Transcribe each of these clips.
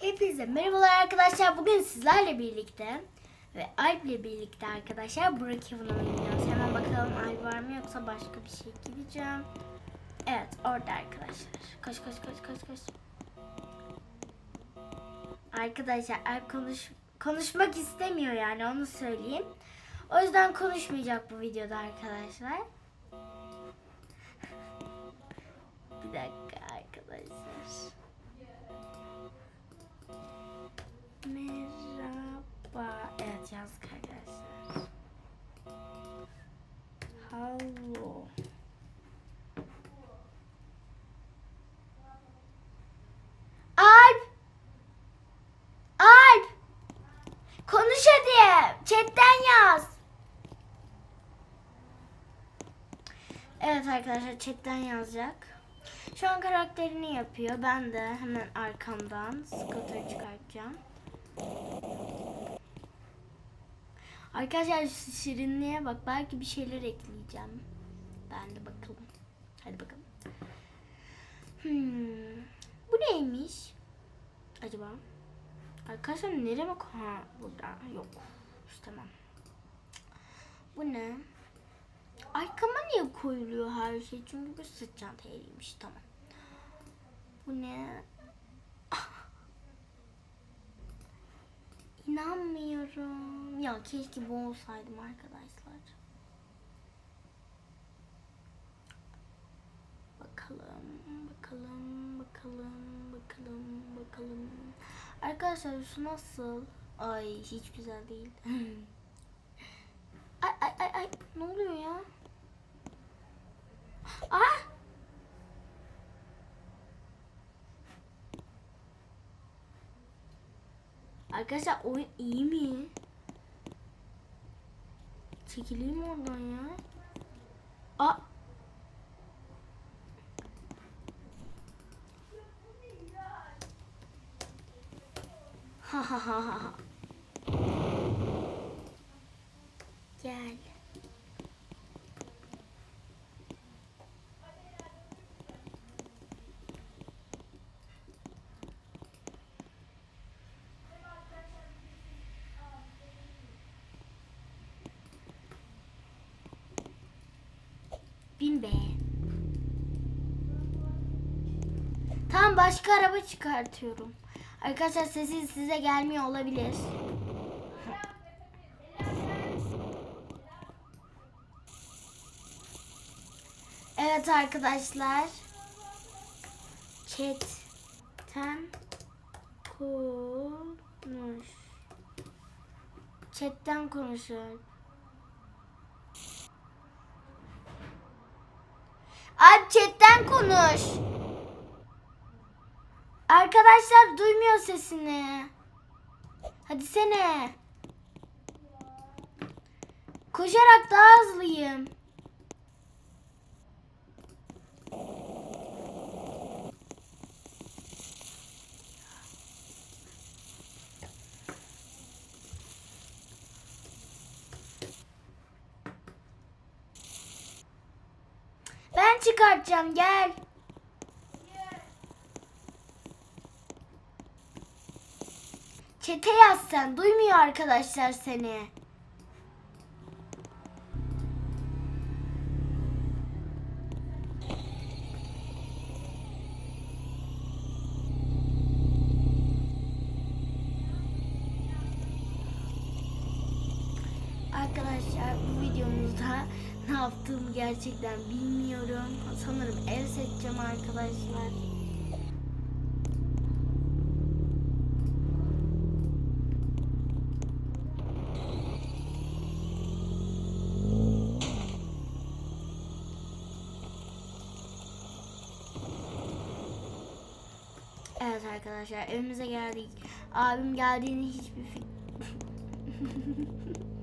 Hepinize merhabalar arkadaşlar. Bugün sizlerle birlikte ve Alp birlikte arkadaşlar Burak Evan'ı oynayacağız. Hemen bakalım Alp var mı yoksa başka bir şey gideceğim. Evet orada arkadaşlar. Koş koş koş koş koş. Arkadaşlar Alp konuş konuşmak istemiyor yani onu söyleyeyim. O yüzden konuşmayacak bu videoda arkadaşlar. Bir dakika Alp! Alp! Konuş hadi. Chatten yaz. Evet arkadaşlar chatten yazacak. Şu an karakterini yapıyor. Ben de hemen arkamdan scooter çıkartacağım. Arkadaşlar şirinliğe bak. Belki bir şeyler ekleyeceğim. Ben de bakalım. Hadi bakalım. Hmm. Bu neymiş? Acaba? Arkadaşlar nereye bak? Ha burada. Yok. İstemem. Bu ne? Arkama niye koyuluyor her şey? Çünkü bu sırt çanta yeriymiş. Tamam. Bu ne? İnanmıyorum. Ya keşke bu olsaydım arkadaşlar. Bakalım, bakalım, bakalım, bakalım, bakalım. Arkadaşlar şu nasıl? Ay hiç güzel değil. ay ay ay ay ne oluyor ya? Ah! Arkadaşlar oyun iyi mi? Çekileyim oradan ya. Aa! Ha ha ha ha. Gel. Bin be. Tamam başka araba çıkartıyorum. Arkadaşlar sesi size gelmiyor olabilir. Evet arkadaşlar. Chatten konuş. Chatten konuşuyor. Alp chatten konuş. Arkadaşlar duymuyor sesini. Hadi sene. Koşarak daha hızlıyım. Ben çıkartacağım gel. Çete yaz sen. Duymuyor arkadaşlar seni. Arkadaşlar bu videomuzda ne yaptığımı gerçekten bilmiyorum. Sanırım ev seçeceğim arkadaşlar. Evet arkadaşlar evimize geldik. Abim geldiğini hiçbir fik...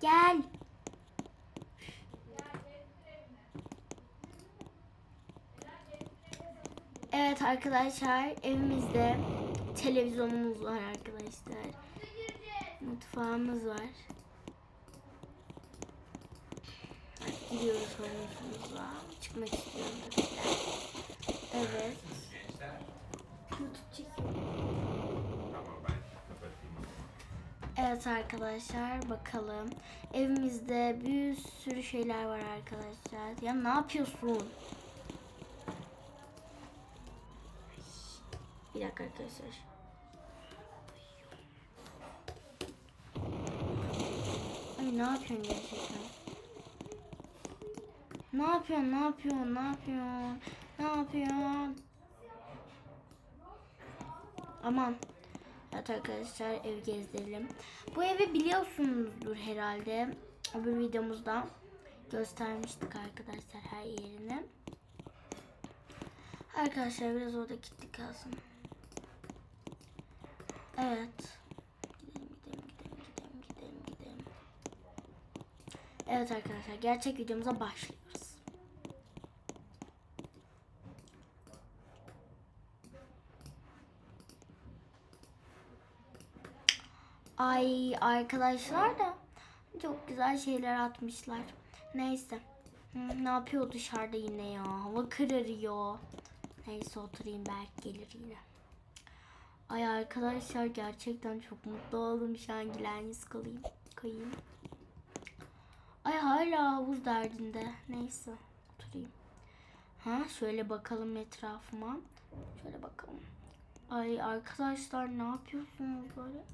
Gel. Evet arkadaşlar evimizde televizyonumuz var arkadaşlar. Mutfağımız var. Gidiyoruz havuzumuza. Çıkmak istiyorum. Evet. YouTube çekiyorum. Evet arkadaşlar bakalım. Evimizde bir sürü şeyler var arkadaşlar. Ya ne yapıyorsun? Bir dakika arkadaşlar. Ay ne yapıyorsun gerçekten? Ne yapıyorsun? Ne yapıyorsun? Ne yapıyorsun? Ne yapıyorsun? Aman. Evet arkadaşlar ev gezdirelim. Bu evi biliyorsunuzdur herhalde. Bir videomuzda göstermiştik arkadaşlar her yerini. Arkadaşlar biraz orada kilitli kalsın. Evet. Gidelim gidelim gidelim gidelim gidelim gidelim. Evet arkadaşlar gerçek videomuza başlıyoruz. Ay arkadaşlar da çok güzel şeyler atmışlar. Neyse. Ne yapıyor dışarıda yine ya? Hava kararıyor. Neyse oturayım belki gelir yine. Ay arkadaşlar gerçekten çok mutlu oldum şu an kalayım. Kayayım. Ay hala havuz derdinde. Neyse oturayım. Ha şöyle bakalım etrafıma. Şöyle bakalım. Ay arkadaşlar ne yapıyorsunuz böyle?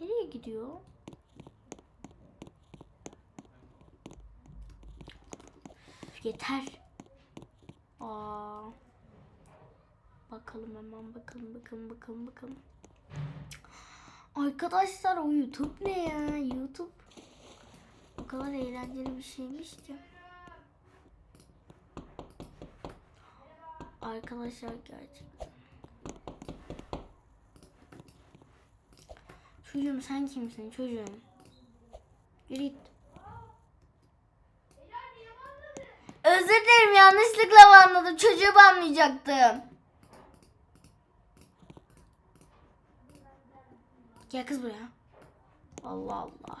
Nereye gidiyor? Yeter. Aa. Bakalım hemen bakalım bakalım bakalım bakalım. Arkadaşlar o YouTube ne ya? YouTube. O kadar eğlenceli bir şeymiş ki. Arkadaşlar gerçekten. Çocuğum sen kimsin çocuğum? Yürü git. Özür dilerim yanlışlıkla banladım. Çocuğu banlayacaktım. Gel kız buraya. Allah Allah.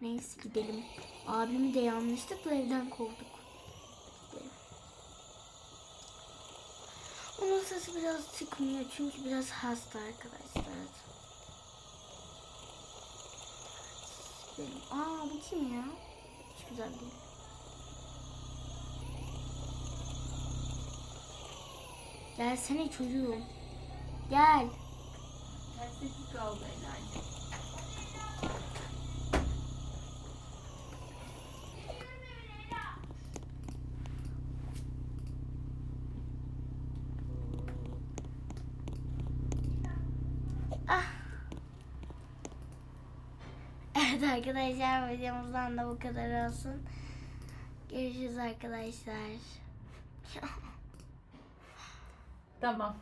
Neyse gidelim. Abimi de yanlışlıkla evden kovduk. Gidelim. Onun sesi biraz çıkmıyor çünkü biraz hasta arkadaşlar. Gidelim. Aa bu kim ya? Hiç güzel değil. Gelsene çocuğum. Gel. Sessiz kaldı Ela'cığım. Ah. Evet arkadaşlar videomuzdan da bu kadar olsun. Görüşürüz arkadaşlar. Tamam.